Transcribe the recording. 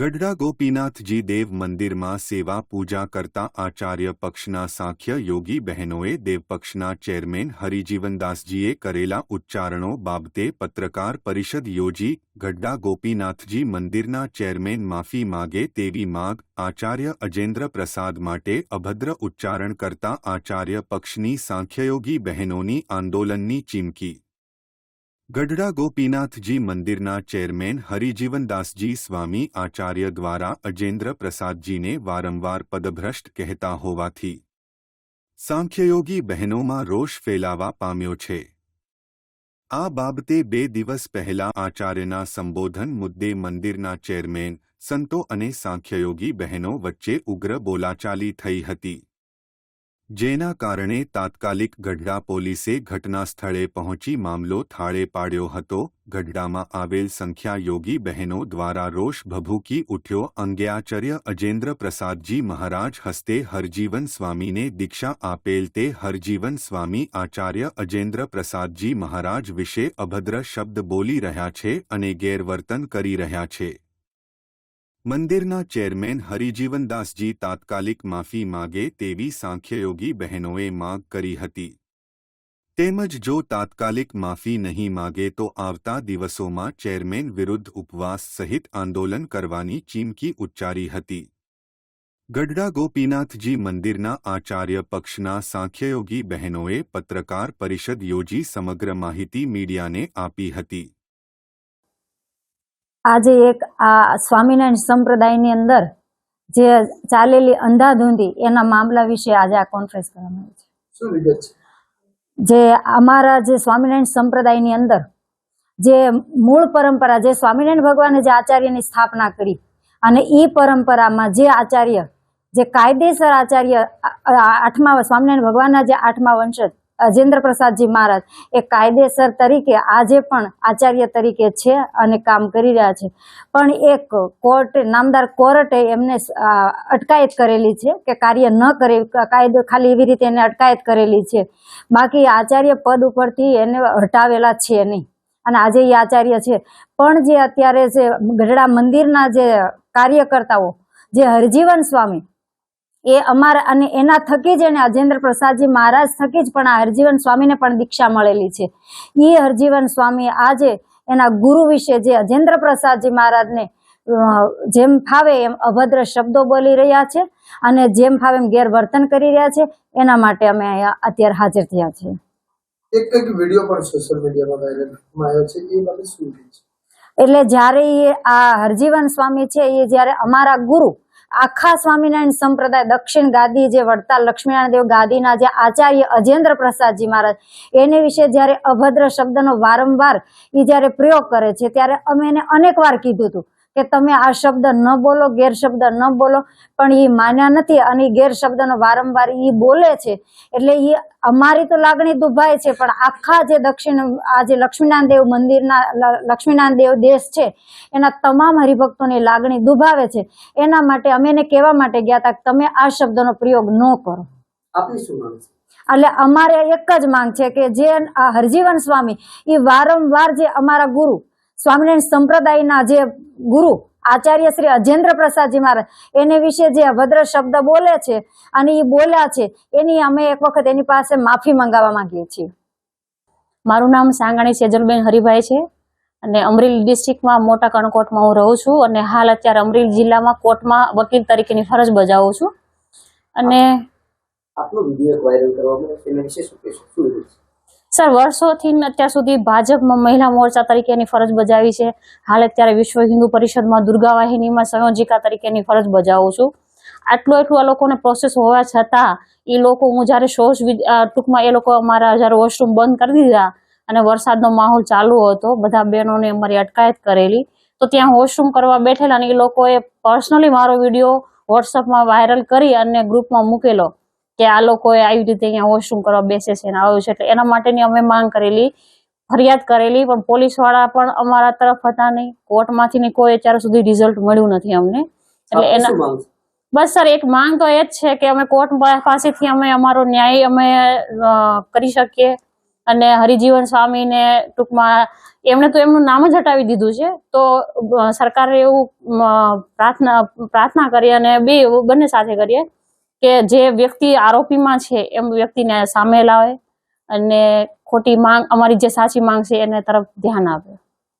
ગઢડા ગોપીનાથજી દેવ મંદિરમાં સેવા પૂજા કરતા આચાર્ય પક્ષના સાંખ્ય યોગી બહેનોએ દેવપક્ષના ચેરમેન હરિજીવનદાસજીએ કરેલા ઉચ્ચારણો બાબતે પત્રકાર પરિષદ યોજી ગઢડા ગોપીનાથજી મંદિરના ચેરમેન માફી માગે તેવી માગ આચાર્ય અજેન્દ્ર પ્રસાદ માટે અભદ્ર ઉચ્ચારણ કરતા આચાર્ય પક્ષની સાંખ્યયોગી બહેનોની આંદોલનની ચીમકી. ગઢડા ગોપીનાથજી મંદિરના ચેરમેન હરિજીવનદાસજી સ્વામી આચાર્ય દ્વારા અજેન્દ્ર પ્રસાદજીને વારંવાર પદભ્રષ્ટ કહેતા હોવાથી સાંખ્યયોગી બહેનોમાં રોષ ફેલાવા પામ્યો છે. આ બાબતે બે દિવસ પહેલા આચાર્યના સંબોધન મુદ્દે મંદિરના ચેરમેન સંતો અને સાંખ્યયોગી બહેનો વચ્ચે ઉગ્ર બોલાચાલી થઈ હતી. જેના કારણે તાત્કાલિક ગઢડા પોલીસે ઘટના સ્થળે પહોંચી મામલો થાળે પાડ્યો હતો. ગઢડામાં આવેલ સંખ્યા યોગી બહેનો દ્વારા રોષ ભભૂકી ઉઠ્યો. અંગે આચાર્ય અજેન્દ્ર પ્રસાદજી મહારાજ હસ્તે હરજીવન સ્વામીને દીક્ષા આપેલ તે હરજીવન સ્વામી આચાર્ય અજેન્દ્ર પ્રસાદજી મહારાજ વિશે અભદ્ર શબ્દ બોલી રહ્યા છે અને ગેરવર્તન કરી રહ્યા છે. મંદિરના ચેરમેન હરિજીવનદાસજી તાત્કાલિક માફી માગે તેવી સાંખ્યયોગી બહેનોએ માગ કરી હતી. તેમજ જો તાત્કાલિક માફી નહીં માગે તો આવતા દિવસોમાં ચેરમેન વિરુદ્ધ ઉપવાસ સહિત આંદોલન કરવાની ચીમકી ઉચ્ચારી હતી. ગઢડા ગોપીનાથજી મંદિરના આચાર્ય પક્ષના સાંખ્યયોગી બહેનોએ પત્રકાર પરિષદ યોજી સમગ્ર માહિતી મીડિયાને આપી હતી. આજે એક આ સ્વામિનારાયણ સંપ્રદાયની અંદર જે ચાલેલી અંધાધૂંધી એના મામલા વિશે આજે આ કોન્ફરન્સ કરવામાં આવી છે. જે અમારા જે સ્વામિનારાયણ સંપ્રદાયની અંદર જે મૂળ પરંપરા જે સ્વામિનારાયણ ભગવાને જે આચાર્યની સ્થાપના કરી અને એ પરંપરામાં જે આચાર્ય જે કાયદેસર આચાર્ય આઠમા સ્વામિનારાયણ ભગવાનના જે આઠમા વંશજ અજેન્દ્ર પ્રસાદજી મહારાજ એ કાયદેસર તરીકે આજે પણ આચાર્ય તરીકે છે અને કામ કરી રહ્યા છે. પણ એક કોર્ટ, નામદાર કોર્ટે એમને અટકાયત કરેલી છે કે કાર્ય ન કરે, કાયદો ખાલી એવી રીતે એને અટકાયત કરેલી છે. બાકી આચાર્ય પદ ઉપરથી એને હટાવેલા છે નહીં. અને આજે એ આચાર્ય છે. પણ જે અત્યારે જે ગઢડા મંદિરના જે કાર્યકર્તાઓ, જે હરજીવન સ્વામી એ અમારા અને એના થકી જ એને અજેન્દ્ર પ્રસાદજી મહારાજ થકી જ પણ આ હરજીવન સ્વામીને પણ દીક્ષા મળેલી છે. એ હરજીવન સ્વામી આજે એના ગુરુ વિશે જે અજેન્દ્ર પ્રસાદજી મહારાજને જેમ ફાવે એમ અભદ્ર શબ્દો બોલી રહ્યા છે અને જેમ ફાવે એમ ગેરવર્તન કરી રહ્યા છે એના માટે અમે અત્યારે હાજર થયા છીએ. એક એક વીડિયો પણ સોશિયલ મીડિયામાં વાયરલમાં આવ્યો છે એ બાબત શું છે? એટલે જ્યારે એ આ હરજીવન સ્વામી છે એ જ્યારે અમારા ગુરુ આખા સ્વામિનારાયણ સંપ્રદાય, દક્ષિણ ગાદી જે વડતાલ લક્ષ્મીનારાયણ દેવ ગાદીના જે આચાર્ય અજેન્દ્ર પ્રસાદજી મહારાજ, એને વિશે જ્યારે અભદ્ર શબ્દનો વારંવાર એ જ્યારે પ્રયોગ કરે છે, ત્યારે અમે એને અનેક વાર કીધું હતું. કે તમે આ શબ્દ ન બોલો ગેરશબ્દ ન બોલો પણ એ માન્યા નથી અને એ ગેરશબ્દનો વારંવાર એ બોલે છે. એટલે એ અમારી તો લાગણી દુભાય છે પણ આખા જે દક્ષિણ આ જે લક્ષ્મીનારાયણ દેવ મંદિરના લક્ષ્મીનારાયણ દેવ દેશ છે એના તમામ હરિભક્તોની લાગણી દુભાવે છે. એના માટે અમે એને કહેવા માટે ગયા હતા કે તમે આ શબ્દનો પ્રયોગ ન કરો. આપની શું માંગ છે? એટલે અમારે એક જ માંગ છે કે જે હરજીવન સ્વામી એ વારંવાર જે અમારા ગુરુ સ્વામિનારાયણ સંપ્રદાયના જે ગુરુ આચાર્ય શ્રી અજેન્દ્ર પ્રસાદજી મહારાજ એને વિશે જે અભદ્ર શબ્દ બોલે છે અને એ બોલ્યા છે, એની અમે એક વખત એની પાસે માફી મંગાવવા માંગીએ છીએ. મારું નામ સાંગાણી સેજલબેન હરિભાઈ છે અને અમરેલી ડિસ્ટ્રિક્ટમાં મોટા કણકોટમાં હું રહું છું અને હાલ અત્યારે અમરેલી જિલ્લામાં કોર્ટમાં વકીલ તરીકેની ફરજ બજાવું છું. અને સર, વર્ષોથી અત્યાર સુધી ભાજપમાં મહિલા મોરચા તરીકેની ફરજ બજાવી છે. હાલ અત્યારે વિશ્વ હિન્દુ પરિષદમાં દુર્ગા વાહિનીમાં સંયોજિકા તરીકેની ફરજ બજાવું છું. આટલું એટલું આ લોકોને પ્રોસેસ હોવા છતાં એ લોકો, હું જ્યારે શોષ ટૂંકમાં એ લોકો અમારા જ્યારે વોશરૂમ બંધ કરી દીધા અને વરસાદનો માહોલ ચાલુ હતો, બધા બહેનોને અમારી અટકાયત કરેલી, તો ત્યાં વોશરૂમ કરવા બેઠેલા અને એ લોકોએ પર્સનલી મારો વીડિયો વોટ્સઅપમાં વાયરલ કરી અને ગ્રુપમાં મૂકેલો. કે આ લોકોએ આવી રીતે અહીંયા વોશરૂમ કરવા બેસે છે આવ્યું છે. એટલે એના માટેની અમે માંગ કરેલી ફરિયાદ કરેલી પણ પોલીસવાળા પણ અમારા તરફ હતા નહીં. કોર્ટમાંથી કોઈ અત્યાર સુધી રિઝલ્ટ મળ્યું નથી અમને. એટલે એના બસ સર એક માંગ તો એ જ છે કે અમે કોર્ટ પાસેથી અમે અમારો ન્યાય અમે કરી શકીએ. અને હરિજીવન સ્વામીને ટૂંકમાં એમણે તો એમનું નામ જ હટાવી દીધું છે. તો સરકારે એવું પ્રાર્થના પ્રાર્થના કરી અને બે બંને સાથે કરીએ. કે જે વ્યક્તિ આરોપીમાં છે, એમ વ્યક્તિને સામે લાવે અને ખોટી માંગ, અમારી જે સાચી માંગ છે, એને તરફ ધ્યાન આપે.